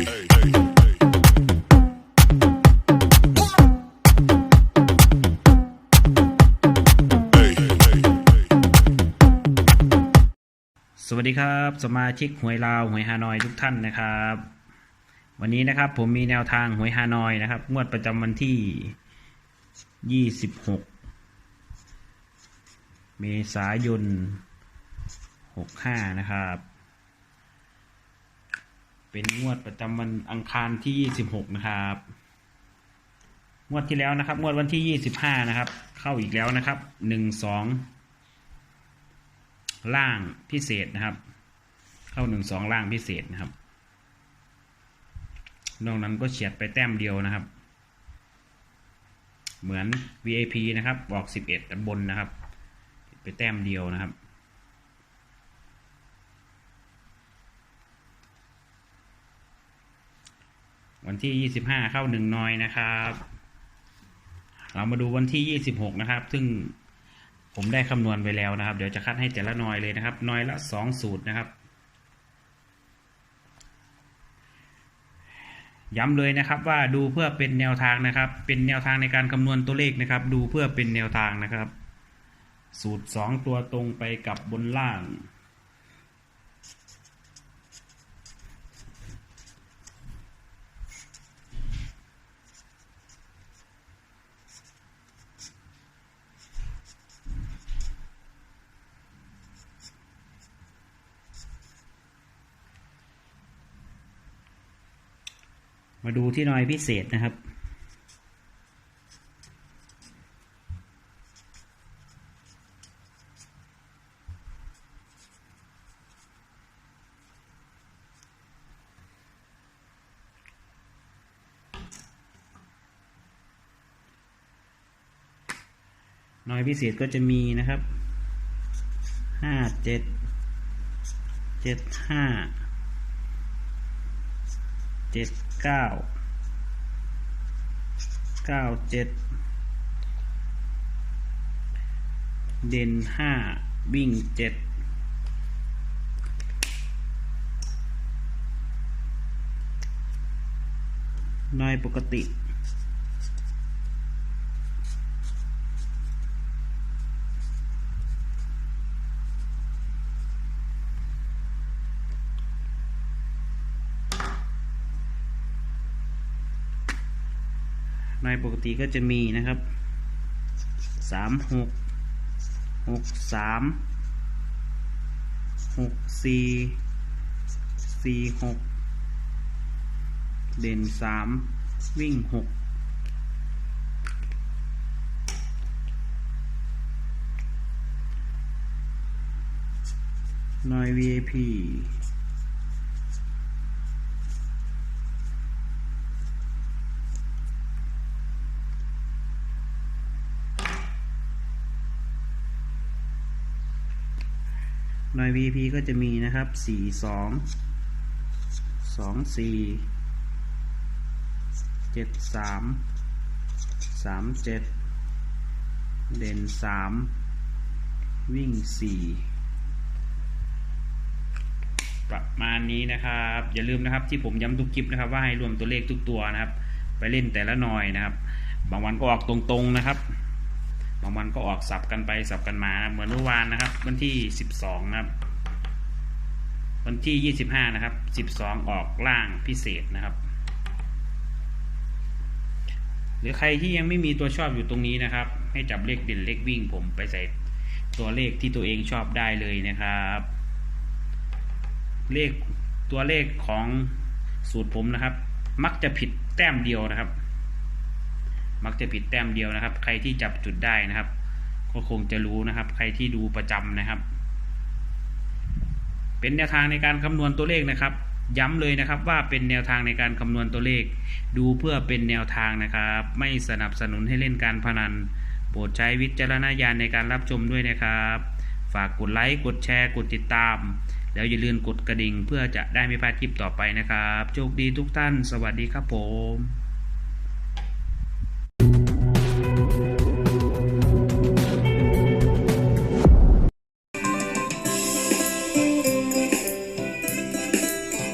สวัสดีครับสมาชิกหวยลาวหวยฮานอยทุกท่านนะครับ วันนี้นะครับผมมีแนวทางหวยฮานอยนะครับงวดประจำวันที่ 26 เมษายน 65 นะครับ เป็นงวดประจำวันอังคารที่ 26 นะครับ งวดที่แล้วนะครับ งวดวันที่ 25 นะครับ เข้าอีกแล้วนะครับ 1 2 ล่างพิเศษนะครับ เข้าหนึ่งสองล่างพิเศษนะครับ นอกนั้นก็เฉียดไปแต้มเดียวนะครับ เหมือน VIP นะครับบอกสิบเอ็ดบนนะครับ ไปแต้มเดียวนะครับ วันที่ยี่สิบห้าเข้าหนึ่งนอยนะครับ เรามาดูวันที่ยี่สิบหกนะครับ ซึ่งผมได้คำนวณไปแล้วนะครับ เดี๋ยวจะคัดให้แต่ละหน่อยเลยนะครับหน่อยละสองสูตรนะครับ ย้ำเลยนะครับว่าดูเพื่อเป็นแนวทางนะครับ เป็นแนวทางในการคำนวณตัวเลขนะครับ ดูเพื่อเป็นแนวทางนะครับ สูตรสองตัวตรงไปกับบนล่าง มาดูที่หน่อยพิเศษนะครับหน่อยพิเศษก็จะมีนะครับ ห้าเจ็ด เจ็ดห้า เจ็ดเก้าเก้าเจ็ดเด่นห้าวิ่งเจ็ดน้อยปกติ ในปกติก็จะมีนะครับสามหกหกสามหกสี่สี่หกเด่นสามวิ่งหกหน่อย VIP หน่วย VP ก็จะมีนะครับสี่สองสองสี่เจ็ดสามสามเจ็ดเด่นสามวิ่งสี่ประมาณนี้นะครับ อย่าลืมนะครับที่ผมย้ำทุกคลิปนะครับ ว่าให้รวมตัวเลขทุกตัวนะครับ ไปเล่นแต่ละหน่อยนะครับ บางวันก็ออกตรงๆนะครับ บางวันก็ออกสับกันไปสับกันมา เหมือนเมื่อวานนะครับ วันที่สิบสองนะครับ วันที่ยี่สิบห้านะครับสิบสองออกล่างพิเศษนะครับ หรือใครที่ยังไม่มีตัวชอบอยู่ตรงนี้นะครับ ให้จับเลขเด่นเลขวิ่งผมไปใส่ตัวเลขที่ตัวเองชอบได้เลยนะครับ เลขตัวเลขของสูตรผมนะครับ มักจะผิดแต้มเดียวนะครับ มักจะผิดแต้มเดียวนะครับ ใครที่จับจุดได้นะครับ ก็คงจะรู้นะครับ ใครที่ดูประจำนะครับ เป็นแนวทางในการคำนวณตัวเลขนะครับ ย้ำเลยนะครับว่าเป็นแนวทางในการคำนวณตัวเลข ดูเพื่อเป็นแนวทางนะครับ ไม่สนับสนุนให้เล่นการพนัน โปรดใช้วิจารณญาณในการรับชมด้วยนะครับ ฝากกดไลค์กดแชร์ กดติดตาม แล้วอย่าลืมกดกระดิ่งเพื่อจะได้ไม่พลาดคลิปต่อไปนะครับ โชคดีทุกท่าน สวัสดีครับผม